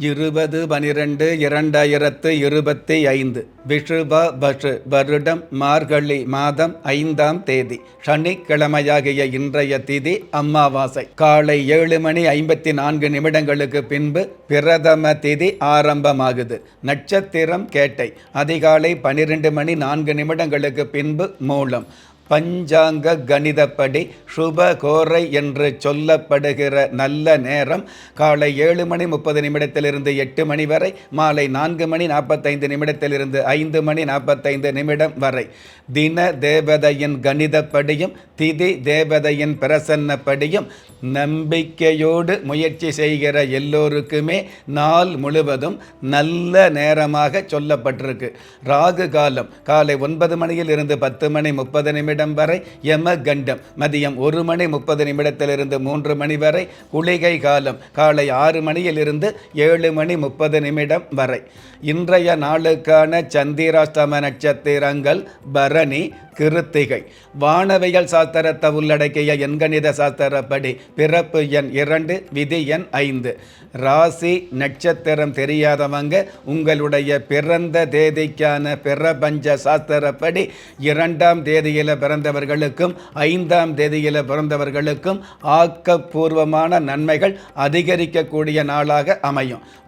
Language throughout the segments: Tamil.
இருபது பனிரெண்டு இரண்டாயிரத்து இருபத்தி ஐந்து. விஷுப பஷு வருடம் மார்கழி மாதம் ஐந்தாம் தேதி. சனிக்கிழமையாகிய இன்றைய திதி அம்மாவாசை. காலை ஏழு மணி ஐம்பத்தி நான்கு நிமிடங்களுக்கு பின்பு பிரதம திதி ஆரம்பமாகுது. நட்சத்திரம் கேட்டை. அதிகாலை பனிரெண்டு மணி நான்கு நிமிடங்களுக்கு பின்பு மூலம். பஞ்சாங்க கணிதப்படி சுபகோரை என்று சொல்லப்படுகிற நல்ல நேரம் காலை ஏழு மணி முப்பது நிமிடத்திலிருந்து எட்டு மணி வரை மாலை நான்கு மணி நாற்பத்தைந்து நிமிடத்திலிருந்து ஐந்து மணி நாற்பத்தைந்து நிமிடம் வரை. தின தேவதையின் கணிதப்படியும் திதி தேவதையின் பிரசன்னப்படியும் நம்பிக்கையோடு முயற்சி செய்கிற எல்லோருக்குமே நாள் முழுவதும் நல்ல நேரமாக சொல்லப்பட்டிருக்கு. ராகு காலம் காலை ஒன்பது மணியில் இருந்து பத்து மணி முப்பது நிமிடம் வரை யம கண்டம் மதியம் ஒரு மணி முப்பது நிமிடத்திலிருந்து மூன்று மணி வரை குளிகை காலம். காலை ஆறு மணியிலிருந்து ஏழு மணி முப்பது நிமிடம் வரை. இன்றைய நாளுக்கான சந்திராஷ்டம நட்சத்திரங்கள் பரணி கிருத்திகை. வானவியல் சாஸ்திரத்தை உள்ளடக்கிய எண்கணித சாஸ்திரப்படி பிறப்பு எண் இரண்டு விதி எண் ஐந்து. ராசி நட்சத்திரம் தெரியாதவங்க உங்களுடைய பிறந்த தேதிக்கான பிரபஞ்ச சாஸ்திரப்படி இரண்டாம் தேதியில் பிறந்தவர்களுக்கும் ஐந்தாம் தேதியில் பிறந்தவர்களுக்கும் ஆக்கப்பூர்வமான நன்மைகள் அதிகரிக்கக்கூடிய நாளாக அமையும்.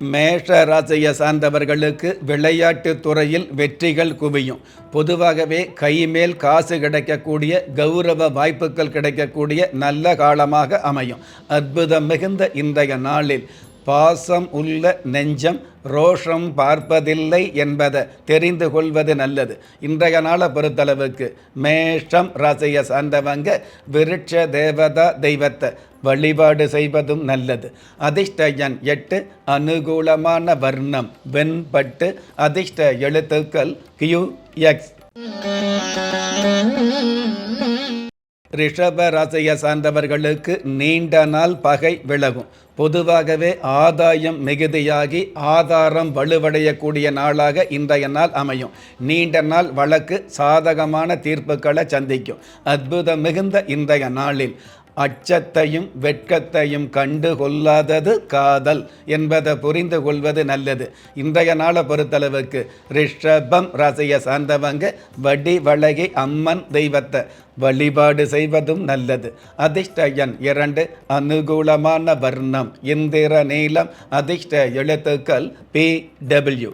மேஷ ராசியை சார்ந்தவர்களுக்கு விளையாட்டு துறையில் வெற்றிகள் குவியும். பொதுவாகவே கைமேல் காசு கிடைக்கக்கூடிய கௌரவ வாய்ப்புகள் கிடைக்கக்கூடிய நல்ல காலமாக அமையும். அற்புதம் மிகுந்த இன்றைய நாளில் பாசம் உள்ள நெஞ்சம் ரோஷம் பார்ப்பதில்லை என்பதை தெரிந்து கொள்வது நல்லது. இன்றைய நாளை பொறுத்தளவுக்கு மேஷம் ராசியை சார்ந்தவங்க விருட்ச தேவதா தெய்வத்தை வழிபாடு செய்வதும் நல்லது. அதிர்ஷ்ட எண் எட்டு அனுகூலமான வர்ணம் வெண்பட்டு அதிர்ஷ்ட எழுத்துக்கள் கியூ எக்ஸ் ரிஷப ராசியை சார்ந்தவர்களுக்கு நீண்ட நாள் பகை விலகும். பொதுவாகவே ஆதாயம் மிகுதியாகி ஆதாரம் வலுவடையக்கூடிய நாளாக இன்றைய நாள் அமையும். நீண்ட நாள் வழக்கு சாதகமான தீர்ப்புகளை சந்திக்கும். அற்புதம் மிகுந்த இன்றைய நாளில். அச்சத்தையும் வெட்கத்தையும் கண்டு கொள்ளாதது காதல் என்பதை புரிந்து கொள்வது நல்லது. இன்றைய நாளை பொறுத்தளவுக்கு ரிஷபம் ராசியை சார்ந்தவங்க வடி வழகி அம்மன் தெய்வத்தை வழிபாடு செய்வதும் நல்லது. அதிர்ஷ்ட எண் இரண்டு அனுகூலமான வர்ணம் இந்திர நீளம் அதிர்ஷ்ட எழுத்துக்கள் பி டபிள்யூ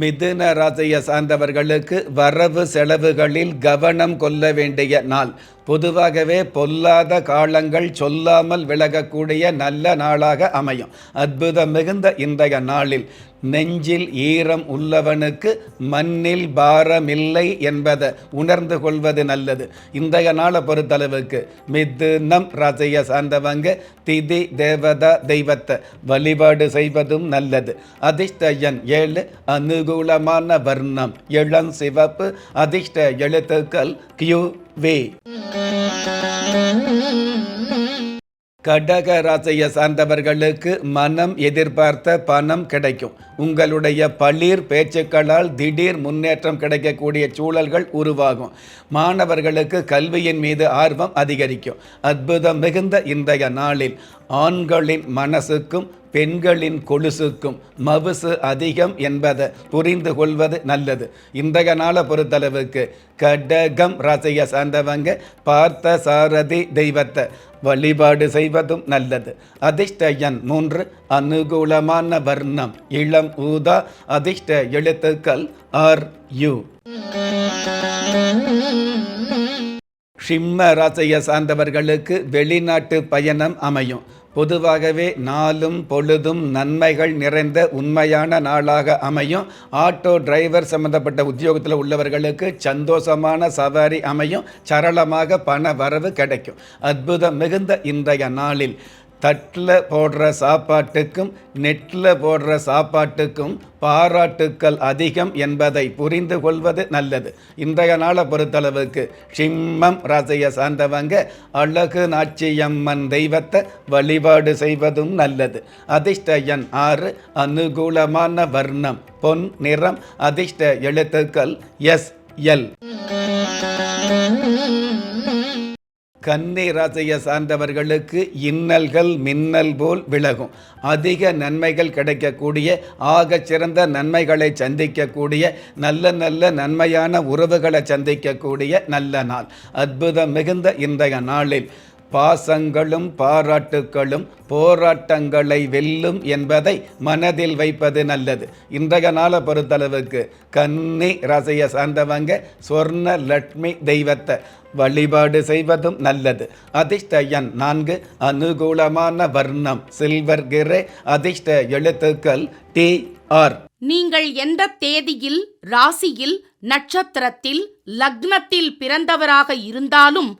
மிதுன ராசியை சார்ந்தவர்களுக்கு வரவு செலவுகளில் கவனம் கொள்ள வேண்டிய நாள். பொதுவாகவே பொல்லாத காலங்கள் சொல்லாமல் விலகக்கூடிய நல்ல நாளாக அமையும். அற்புதம் மிகுந்த இன்றைய நாளில் நெஞ்சில் ஈரம் உள்ளவனுக்கு மண்ணில் பாரமில்லை என்பதை உணர்ந்து கொள்வது நல்லது. இன்றைய நாளை பொறுத்தளவுக்கு மித்து நம் ரசைய சார்ந்தவங்க திதி தேவதா தெய்வத்தை வழிபாடு செய்வதும் நல்லது. அதிர்ஷ்ட எண் ஏழு அனுகூலமான வர்ணம் இளம் சிவப்பு அதிர்ஷ்ட எழுத்துக்கள் கியூ வே. கடக ராசியை சார்ந்தவர்களுக்கு மனம் எதிர்பார்த்த பணம் கிடைக்கும். உங்களுடைய பளிர் பேச்சுக்களால் திடீர் முன்னேற்றம் கிடைக்கக்கூடிய சூழல்கள் உருவாகும். மாணவர்களுக்கு கல்வியின் மீது ஆர்வம் அதிகரிக்கும். அற்புதம் மிகுந்த இன்றைய நாளில் ஆண்களின் மனசுக்கும் பெண்களின் கொலுசுக்கும் மவுசு அதிகம் என்பதை புரிந்து கொள்வது நல்லது. இன்றைய நாளை பொறுத்தளவுக்கு கடகம் ராசியை சார்ந்தவங்க பார்த்த சாரதி தெய்வத்தை வழிபாடு செய்வதும் நல்லது. அதிர்ஷ்ட எண் மூன்று அனுகூலமான வர்ணம் இளம் ஊதா அதிர்ஷ்ட எழுத்துக்கள் ஆர் யு. சிம்ம ராசியை சார்ந்தவர்களுக்கு வெளிநாட்டு பயணம் அமையும். பொதுவாகவே நாளும் பொழுதும் நன்மைகள் நிறைந்த உண்மையான நாளாக அமையும். ஆட்டோ டிரைவர் சம்பந்தப்பட்ட உத்தியோகத்தில் உள்ளவர்களுக்கு சந்தோஷமான சவாரி அமையும். சரளமாக பண வரவு கிடைக்கும். அற்புதம் மிகுந்த இன்றைய நாளில். தட்டில் போடுற சாப்பாட்டுக்கும் நெட்டில் போடுற சாப்பாட்டுக்கும் பாராட்டுக்கள் அதிகம் என்பதை புரிந்து கொள்வது நல்லது. இன்றைய நாளை பொறுத்தளவுக்கு சிம்மம் ராசியை சார்ந்தவங்க அழகு நாச்சியம்மன் தெய்வத்தை வழிபாடு செய்வதும் நல்லது. அதிர்ஷ்ட எண் ஆறு அனுகூலமான வர்ணம் பொன் நிறம் அதிர்ஷ்ட எழுத்துக்கள் எஸ் எல். கன்னி ராசியை சார்ந்தவர்களுக்கு இன்னல்கள் மின்னல் போல் விலகும். அதிக நன்மைகள் கிடைக்கக்கூடிய ஆக சிறந்த நன்மைகளை சந்திக்கக்கூடிய நல்ல நல்ல நன்மையான உறவுகளை சந்திக்கக்கூடிய நல்ல நாள். அற்புதம் மிகுந்த இன்றைய நாளில். பாசங்களும் பாராட்டுக்களும் போராட்டங்களை வெல்லும் என்பதை மனதில் வைப்பது நல்லது. இன்றைய நாளை பொறுத்தளவுக்கு கன்னி ரசைய சார்ந்தவங்க சொர்ண லட்சுமி தெய்வத்தை வழிபாடு செய்வதும் நல்லது. அதிர்ஷ்ட எண் நான்கு அனுகூலமான வர்ணம் சில்வர் கிரே அதிர்ஷ்ட எழுத்துக்கள் டி ஆர். நீங்கள் எந்த தேதியில் ராசியில் நட்சத்திரத்தில் லக்னத்தில் பிறந்தவராக இருந்தாலும்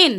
ஏன்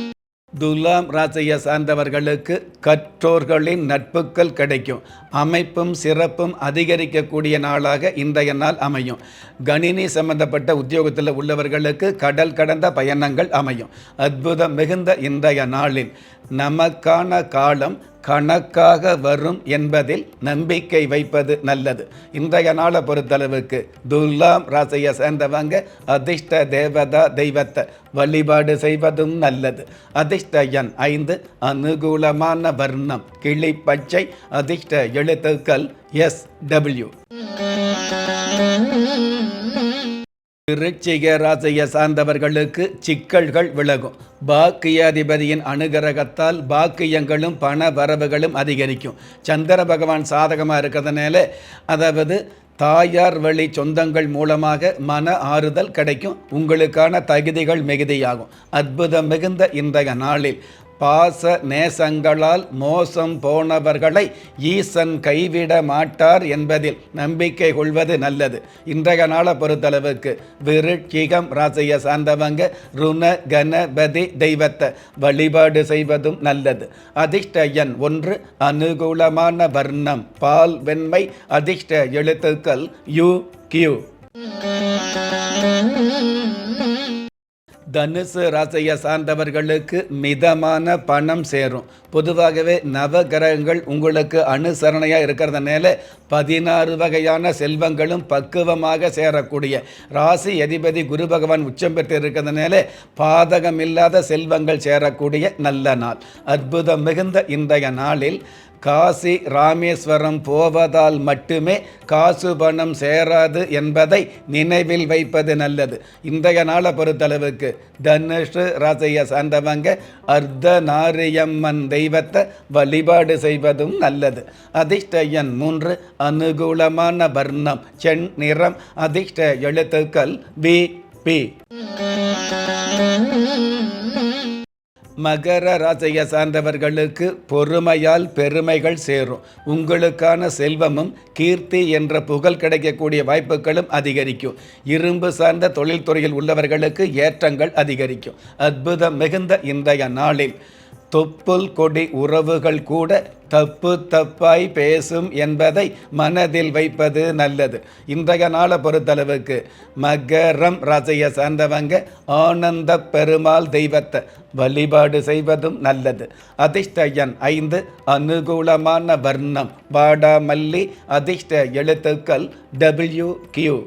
துலாம் ராசியை சார்ந்தவர்களுக்கு கற்றோர்களின் நட்புகள் கிடைக்கும். அமைப்பும் சிறப்பும் அதிகரிக்கக்கூடிய நாளாக இன்றைய நாள் அமையும். கணினி சம்பந்தப்பட்ட உத்தியோகத்தில் உள்ளவர்களுக்கு கடல் கடந்த பயணங்கள் அமையும். அற்புதம் மிகுந்த இன்றைய நாளில் நமக்கான காலம் கணக்காக வரும் என்பதில் நம்பிக்கை வைப்பது நல்லது. இன்றைய நாளை பொறுத்தளவுக்கு துலாம் ராசியை சேர்ந்தவங்க அதிர்ஷ்ட தேவதா தெய்வத்தை வழிபாடு செய்வதும் நல்லது. அதிர்ஷ்ட எண் ஐந்து அனுகூலமான வர்ணம் கிளி பச்சை அதிர்ஷ்ட எழுத்துக்கள் எஸ் டபிள்யூ விருச்சிக ராசியை சார்ந்தவர்களுக்கு சிக்கல்கள் விலகும். பாக்கியாதிபதியின் அனுகிரகத்தால் பாக்கியங்களும் பண வரவுகளும் அதிகரிக்கும். சந்திர பகவான் சாதகமாக இருக்கிறதுனால அதாவது தாயார் வழி சொந்தங்கள் மூலமாக மன ஆறுதல் கிடைக்கும். உங்களுக்கான தகுதிகள் மிகுதியாகும். அற்புதம் மிகுந்த இன்றைய நாளில். பாச நேசங்களால் மோசம் போனவர்களை ஈசன் கைவிட மாட்டார் என்பதில் நம்பிக்கை கொள்வது நல்லது. இன்றைய நாளை பொறுத்தளவுக்கு விருட்சிகம் ராசியை சார்ந்தவங்க ருண கணபதி தெய்வத்தை வழிபாடு செய்வதும் நல்லது. அதிர்ஷ்ட எண் ஒன்று அனுகூலமான வர்ணம் பால் வெண்மை அதிர்ஷ்ட எழுத்துக்கள் யு கியூ. தனுசு ராசியை சார்ந்தவர்களுக்கு மிதமான பணம் சேரும். பொதுவாகவே நவகிரகங்கள் உங்களுக்கு அனுசரணையாக இருக்கிறதுனால பதினாறு வகையான செல்வங்களும் பக்குவமாக சேரக்கூடிய. ராசி அதிபதி குரு பகவான் உச்சம் பெற்று இருக்கிறதுனால பாதகம் இல்லாத செல்வங்கள் சேரக்கூடிய நல்ல நாள். அற்புதம் மிகுந்த இன்றைய நாளில் காசி ராமேஸ்வரம் போவதால் மட்டுமே காசு பணம் சேராது என்பதை நினைவில் வைப்பது நல்லது. இன்றைய நாளை பொறுத்தளவுக்கு தனுஷு ராசியை சார்ந்தவங்க அர்த்த நாரியம்மன் தெய்வத்தை வழிபாடு செய்வதும் நல்லது. அதிர்ஷ்டயன் மூன்று அனுகூலமான வர்ணம் செண் நிறம் அதிர்ஷ்ட எழுத்துக்கள் பி பி. மகர ராசியை சார்ந்தவர்களுக்கு பொறுமையால் பெருமைகள் சேரும். உங்களுக்கான செல்வமும் கீர்த்தி என்ற புகழ் கிடைக்கக்கூடிய வாய்ப்புகளும் அதிகரிக்கும். இரும்பு சார்ந்த தொழில்துறையில் உள்ளவர்களுக்கு ஏற்றங்கள் அதிகரிக்கும். அற்புதம் மிகுந்த இன்றைய நாளில். தொப்புள் கொடி உறவுகள் கூட தப்பு தப்பாய் பேசும் என்பதை மனதில் வைப்பது நல்லது. இன்றைய நாளை பொறுத்தளவுக்கு மகரம் ராசியை சார்ந்தவங்க ஆனந்த பெருமாள் தெய்வத்தை வழிபாடு செய்வதும் நல்லது. அதிர்ஷ்ட எண் ஐந்து அனுகூலமான வர்ணம். வாடாமல்லி அதிர்ஷ்ட எழுத்துக்கள் டபிள்யூ கியூ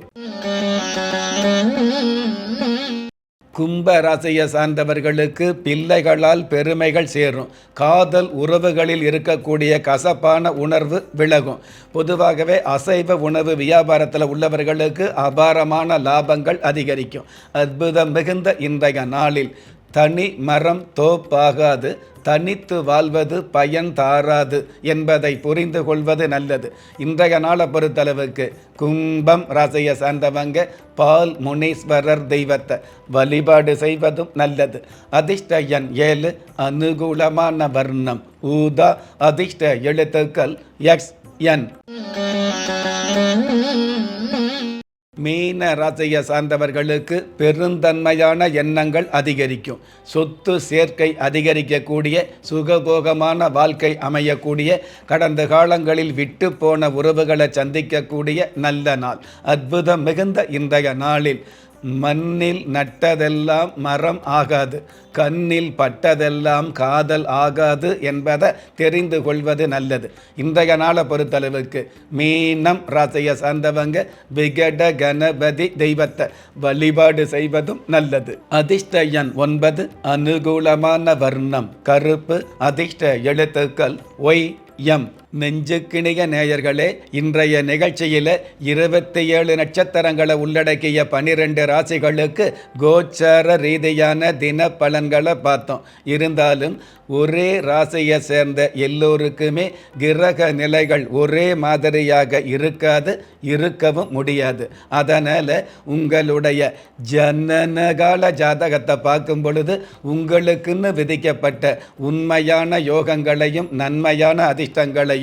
கும்ப ராசியை சார்ந்தவர்களுக்கு பிள்ளைகளால் பெருமைகள் சேரும். காதல் உறவுகளில் இருக்கக்கூடிய கசப்பான உணர்வு விலகும். பொதுவாகவே அசைவ உணவு வியாபாரத்தில் உள்ளவர்களுக்கு அபாரமான லாபங்கள் அதிகரிக்கும். அற்புதம் மிகுந்த இன்றைய நாளில். தனி மரம் தோப்பாகாது தனித்து வாழ்வது பயன் தாராது என்பதை புரிந்து கொள்வது நல்லது. இன்றைய நாளை பொறுத்தளவுக்கு கும்பம் ராசியை சார்ந்தவங்க பால் முனீஸ்வரர் தெய்வத்தை வழிபாடு செய்வதும் நல்லது. அதிர்ஷ்ட எண் ஏழு அனுகூலமான வர்ணம் ஊதா அதிர்ஷ்ட எழுத்துக்கள் எக்ஸ் என் மீன ராசியை சார்ந்தவர்களுக்கு பெருந்தன்மையான எண்ணங்கள் அதிகரிக்கும். சொத்து சேர்க்கை அதிகரிக்கக்கூடிய சுகபோகமான வாழ்க்கை அமையக்கூடிய கடந்த காலங்களில் விட்டு போன உறவுகளை சந்திக்கக்கூடிய நல்ல நாள். அற்புதம் மிகுந்த இன்றைய நாளில். மண்ணில் நட்டதெல்லாம் மரம் ஆகாது கண்ணில் பட்டதெல்லாம் காதல் ஆகாது என்பதை தெரிந்து கொள்வது நல்லது. இன்றைய நாளை பொறுத்தளவுக்கு மீனம் ராசியை சார்ந்தவங்க விகட கணபதி தெய்வத்தை வழிபாடு செய்வதும் நல்லது. அதிர்ஷ்ட எண் ஒன்பது அனுகூலமான வர்ணம் கருப்பு அதிர்ஷ்ட எழுத்துக்கள் ஒய் எம். நெஞ்சுக்கிணிய நேயர்களே இன்றைய நிகழ்ச்சியில் இருபத்தி ஏழு நட்சத்திரங்களை உள்ளடக்கிய பனிரெண்டு ராசிகளுக்கு கோச்சார ரீதியான தின பலன்களை பார்த்தோம். இருந்தாலும் ஒரே ராசியை சேர்ந்த எல்லோருக்குமே கிரக நிலைகள் ஒரே மாதிரியாக இருக்காது இருக்கவும் முடியாது. அதனால் உங்களுடைய ஜனனகால ஜாதகத்தை பார்க்கும் பொழுது உங்களுக்குன்னு விதிக்கப்பட்ட உண்மையான யோகங்களையும் நன்மையான அதிர்ஷ்டங்களையும்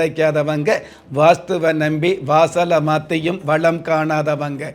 கிடைக்காதவங்க. வாஸ்துவை நம்பி வாசலை மாற்றியும் வளம் காணாதவங்க.